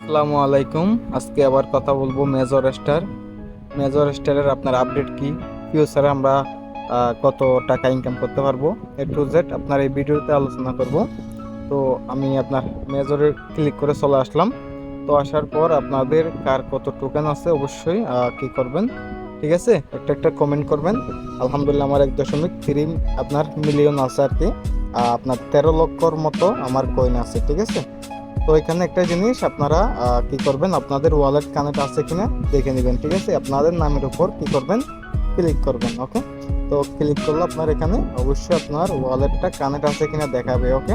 আসসালামু আলাইকুম। আজকে আবার কথা বলব মেজর স্টার মেজর স্টারের আপনার আপডেট কি? ফিউচারে আমরা কত টাকা ইনকাম করতে পারব? এ টু জেড আপনার এই ভিডিওতে আলোচনা করব। তো আমি আপনার মেজরে ক্লিক করে চলে আসলাম। তো আসার পর আপনাদের কার কত টোকেন আছে অবশ্যই কি করবেন? ঠিক আছে? একটা একটা কমেন্ট করবেন। আলহামদুলিল্লাহ আমার এক দশমিক থ্রি আপনার মিলিয়ন আছে আর কি। আপনার তেরো লক্ষর মতো আমার কয়েন আছে। ঠিক আছে? তো এখানে একটা জিনিস, আপনারা কি করবেন? আপনাদের ওয়ালেট কানেক্ট আছে কিনা দেখে নেবেন, ঠিক আছে? আপনাদের নামের উপর কি করবেন? ক্লিক করবেন ওকে তো ক্লিক করলে আপনার এখানে অবশ্যই আপনার ওয়ালেটটা কানেক্ট আছে কিনা দেখাবে ওকে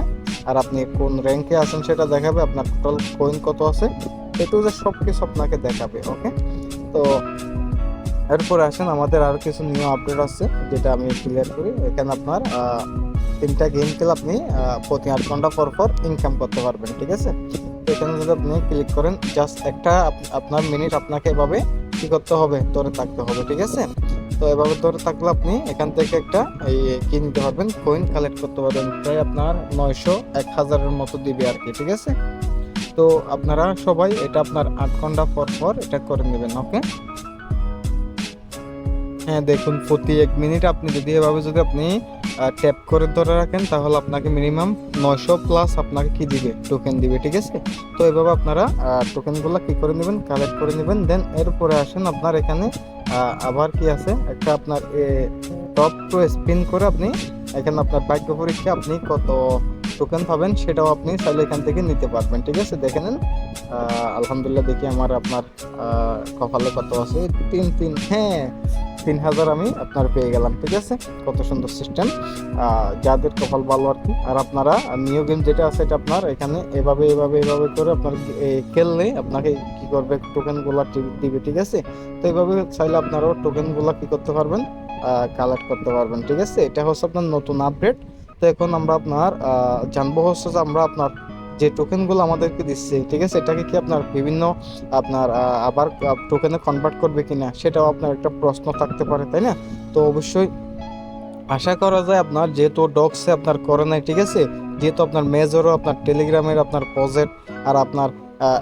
আর আপনি কোন র্যাঙ্কে আছেন সেটা দেখাবে, আপনার টোটাল কয়েন কত আছে? এটু যে সব কিছু আপনাকে দেখাবে ওকে তো এরপর আসেন, আমাদের আরও কিছু নিউ আপডেট আছে, যেটা আমি ক্লিয়ার করি। এখানে আপনার তিনটা গেম খেলে আপনি প্রতি আট ঘণ্টা পর পর ইনকাম করতে পারবেন, ঠিক আছে? এখানে যদি আপনি ক্লিক করেন জাস্ট একটা আপনার মিনিট আপনাকে এভাবে কি করতে হবে? ধরে থাকতে হবে, ঠিক আছে? তো এভাবে ধরে থাকলে আপনি এখান থেকে একটা, এই কিনতে পারবেন? কয়েন কালেক্ট করতে পারবেন, প্রায় আপনার নয়শো এক হাজারের মতো দিবে আর কি, ঠিক আছে? তো আপনারা সবাই এটা আপনার আট ঘণ্টা পর পর এটা করে নেবেন ওকে হ্যাঁ দেখুন, প্রতি এক মিনিট আপনি যদি এভাবে যদি আপনি ট্যাপ করে ধরে রাখেন, তাহলে আপনাকে মিনিমাম নয়শো প্লাস আপনাকে কি দিবে? টোকেন দিবে, ঠিক আছে? তো এভাবে আপনারা টোকেনগুলো কি করে নেবেন? কালেক্ট করে নেবেন। দেন এরপরে আসেন আপনার এখানে আবার কি আছে? একটা আপনার টপ টু স্পিন করে আপনি এখানে আপনার ভাগ্য পরীক্ষা আপনি কত টোকেন পাবেন সেটাও আপনি চাইলে এখান থেকে নিতে পারবেন, ঠিক আছে? দেখে নেন। আলহামদুলিল্লাহ দেখি আমার আপনার কপালে কত আছে? তিন তিন হ্যাঁ। তিন হাজার আমি আপনার পেয়ে গেলাম, ঠিক আছে? কত সুন্দর সিস্টেম যাদের কপাল ভালো আর কি। আর আপনারা নিউ গেম যেটা আছে এটা আপনার এখানে এভাবে এভাবে এভাবে করে আপনার খেললে আপনাকে কি করবে? টোকেনগুলা দিবে, ঠিক আছে? তো এইভাবে চাইলে আপনারাও টোকেনগুলা কি করতে পারবেন? কালেক্ট করতে পারবেন, ঠিক আছে? এটা হচ্ছে আপনার নতুন আপডেট তো এখন আমরা আপনার জানব হচ্ছে যে আমরা আপনার যে টোকেনগুলো আমাদেরকে দিচ্ছে, ঠিক আছে? এটাকে কি আপনার বিভিন্ন আপনার আবার টোকেনে কনভার্ট করবে কিনা, সেটাও আপনার একটা প্রশ্ন থাকতে পারে, তাই না? তো অবশ্যই আশা করা যায় আপনার যেহেতু ডক্সে আপনার করে নাই, ঠিক আছে? যেহেতু আপনার মেজরও আপনার টেলিগ্রামের আপনার প্রজেক্ট আর আপনার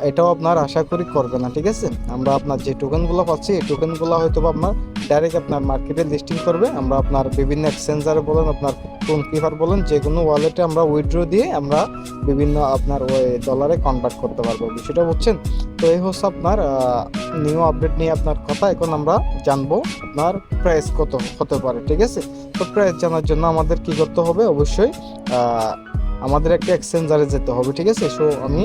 এটাও আপনার আশা করি করবে না, ঠিক আছে? আমরা আপনার যে টোকেনগুলো পাচ্ছি, এই টোকেনগুলো হয়তো বা আপনার ডাইরেক্ট আপনার মার্কেটে লিস্টিং করবে। আমরা আপনার বিভিন্ন এক্সচেঞ্জারে বলেন, আপনার কোন কিপার বলেন, যে কোনো ওয়ালেটে আমরা উইথড্র দিয়ে আমরা বিভিন্ন আপনার ওই ডলারে কনভার্ট করতে পারব, বিষয়টা বুঝছেন? তো এই হচ্ছে আপনার নিউ আপডেট নিয়ে আপনার কথা। এখন আমরা জানব আপনার প্রাইস কত হতে পারে, ঠিক আছে? তো প্রাইস জানার জন্য আমাদের কি করতে হবে? অবশ্যই আমাদের একটা এক্সচেঞ্জারে যেতে হবে, ঠিক আছে? সো আমি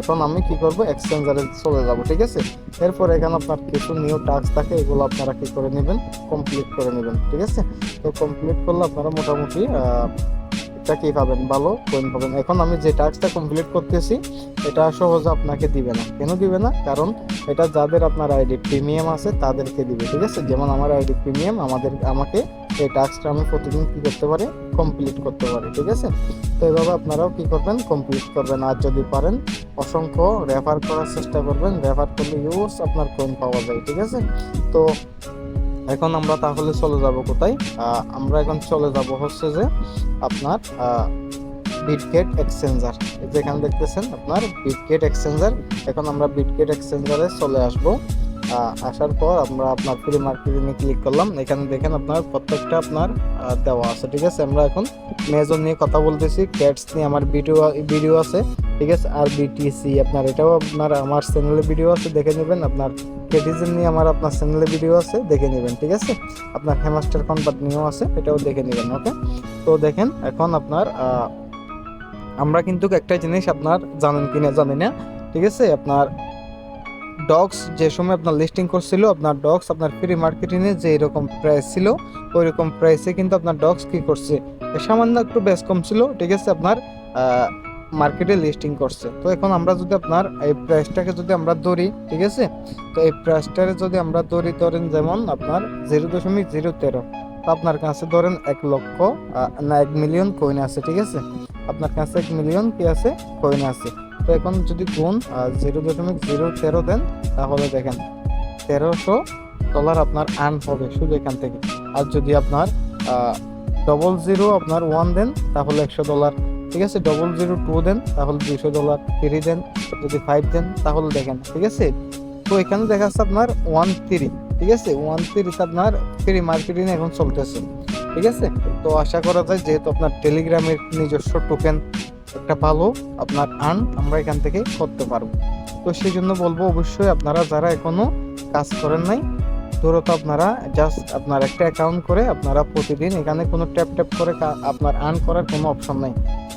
এখন আমি কি করব? এক্সচেঞ্জারে চলে যাব, ঠিক আছে? এরপর এখানে আপনার কিছু নিউ টাস্ক থাকে, এগুলো আপনারা কি করে নেবেন? কমপ্লিট করে নেবেন, ঠিক আছে? তো কমপ্লিট করলে আপনারা মোটামুটি এটা কি পাবেন? ভালো কয়েন পাবেন। এখন আমি যে টাস্কটা কমপ্লিট করতেছি, এটা সহজে আপনাকে দিবে না। কেন দিবে না? কারণ এটা যাদের আপনার আইডি প্রিমিয়াম আছে, তাদেরকে দিবে, ঠিক আছে? যেমন আমার আইডি প্রিমিয়াম আমাদের, আমাকে এই টাস্কটা আমি প্রতিদিন কি করতে পারি? কমপ্লিট করতে পারি, ঠিক আছে? তো এভাবে আপনারাও কি করবেন? কমপ্লিট করবেন। আর যদি পারেন, অসংখ্য রেফার করার চেষ্টা করবেন। রেফার করলে ইউজ আপনার কয়েন পাওয়া যায়, ঠিক আছে? তো এখন আমরা তাহলে চলে যাব কোথায়? আমরা এখন চলে যাব হচ্ছে যে আপনার বিটগেট এক্সচেঞ্জার যেখানে দেখতেছেন আপনার বিটগেট এক্সচেঞ্জার এখন আমরা বিটগেট এক্সচেঞ্জারে চলে আসব। আসার পর আমরা আপনার ফ্রি মার্কেটিংয়ে ক্লিক করলাম। এখানে দেখেন আপনার প্রত্যেকটা আপনার দেওয়া আছে, ঠিক আছে? আমরা এখন মেজন নিয়ে কথা বলতেছি ক্যাটস নিয়ে আমার ভিডিও ভিডিও আছে, ঠিক আছে? আর বিটিসি আপনার এটাও আপনার আমার চ্যানেলে ভিডিও আছে, দেখে নেবেন। আপনার কেটিজেন নিয়ে আমার আপনার চ্যানেলে ভিডিও আছে, দেখে নেবেন, ঠিক আছে? আপনার হেমাস্টার কনভার্ট নিয়েও আছে, এটাও দেখে নেবেন ওকে তো দেখেন, এখন আপনার আমরা কিন্তু একটা জিনিস আপনার জানেন কিনা জানি না, ঠিক আছে? আপনার ডগস যে সময় আপনার লিস্টিং করছিল, আপনার ডগস আপনার ফ্রি মার্কেটিংয়ে যে এরকম প্রাইস ছিল ওই রকম প্রাইসে কিন্তু আপনার ডগস কি করছে? সামান্য একটু বেশ কম ছিল, ঠিক আছে, আপনার মার্কেটে লিস্টিং করছে। তো এখন আমরা যদি আপনার এই প্রাইসটাকে যদি আমরা ধরি, ঠিক আছে, তো এই প্রাইসটারে যদি আমরা ধরি, ধরেন যেমন আপনার জিরো দশমিক জিরো তেরো, তো আপনার কাছে ধরেন এক লক্ষ না, এক মিলিয়ন কয়েন আছে, ঠিক আছে? আপনার কাছে এক মিলিয়ন কি আছে? কয়েন আছে। তো এখন যদি গুণ জিরো দশমিক জিরো তেরো দেন, তাহলে দেখেন তেরোশো ডলার আপনার আর্ন হবে শুধু এখান থেকে। আর যদি আপনার ডবল জিরো আপনার ওয়ান দেন, তাহলে একশো ডলার। ঠিক আছে? ডবল জিরো টু দেন, তাহলে দুইশো ডলার। থ্রি দেন, যদি ফাইভ দেন, তাহলে দেখেন, ঠিক আছে? তো এখানে দেখা যাচ্ছে আপনার ওয়ান থ্রি ঠিক আছে? ওয়ান থ্রিতে আপনার ফ্রি মার্কেটিং এখন চলতেছে। ঠিক আছে? তো আশা করা যায়, যেহেতু আপনার টেলিগ্রামের নিজস্ব টোকেন একটা ভালো আপনার আর্ন আমরা এখান থেকে করতে পারব। তো সেই জন্য বলব অবশ্যই আপনারা যারা এখনও কাজ করেন নাই, ধরো তো আপনারা জাস্ট আপনার একটা অ্যাকাউন্ট করে আপনারা প্রতিদিন এখানে কোনো ট্যাপ ট্যাপ করে আপনার আর্ন করার কোনো অপশন নাই।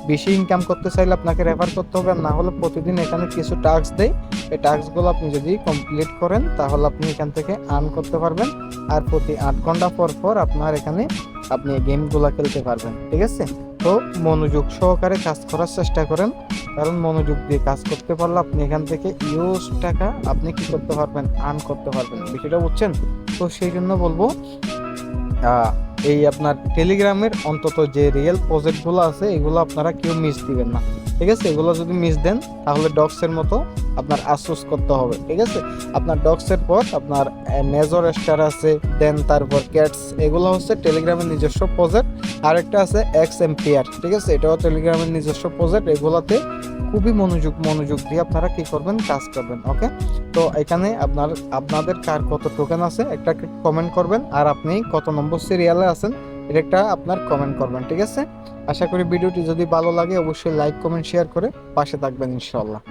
বেশি ইনকাম করতে চাইলে আপনাকে রেফার করতে হবে, আর না হলে প্রতিদিন এখানে কিছু টাস্ক দেয়। এই টাস্কগুলো আপনি যদি কমপ্লিট করেন, তাহলে আপনি এখান থেকে আর্ন করতে পারবেন। আর প্রতি আট ঘণ্টা পর পর আপনার এখানে আপনি গেমগুলো খেলতে পারবেন, ঠিক আছে? তো মনোযোগ সহকারে কাজ করার চেষ্টা করেন। কারণ মনোযোগ দিয়ে কাজ করতে পারলে আপনি এখান থেকে ইউজ টাকা আপনি কি করতে পারবেন আর্ন করতে পারবেন। বিষয়টা বুঝছেন? তো সেই জন্য বলব এই আপনার টেলিগ্রামের অন্তত যে রিয়েল প্রজেক্টগুলো আছে, এগুলো আপনারা কেউ মিস দিবেন না। ঠিক আছে? এগুলো যদি মিস দেন, তাহলে ডগসের মতো আপনার আফসোস করতে হবে, ঠিক আছে? আপনার ডগসের পর আপনার মেজর স্টার আছে দেন তারপর ক্যাটস এগুলো হচ্ছে টেলিগ্রামের নিজস্ব প্রজেক্ট আরেকটা আছে এক্স এম্পিয়ার ঠিক আছে? এটাও টেলিগ্রামের নিজস্ব প্রজেক্ট এগুলাতে খুবই মনোযোগ মনোযোগ দিয়ে আপনারা কি করবেন? কাজ করবেন ওকে তো এখানে আপনার, আপনাদের কার কত টোকেন আছে, একটা কমেন্ট করবেন, আর আপনি কত নম্বর সিরিয়ালে আছেন, এটা একটা আপনার কমেন্ট করবেন, ঠিক আছে? আশা করি ভিডিওটি যদি ভালো লাগে, অবশ্যই লাইক কমেন্ট শেয়ার করে পাশে থাকবেন ইনশাল্লাহ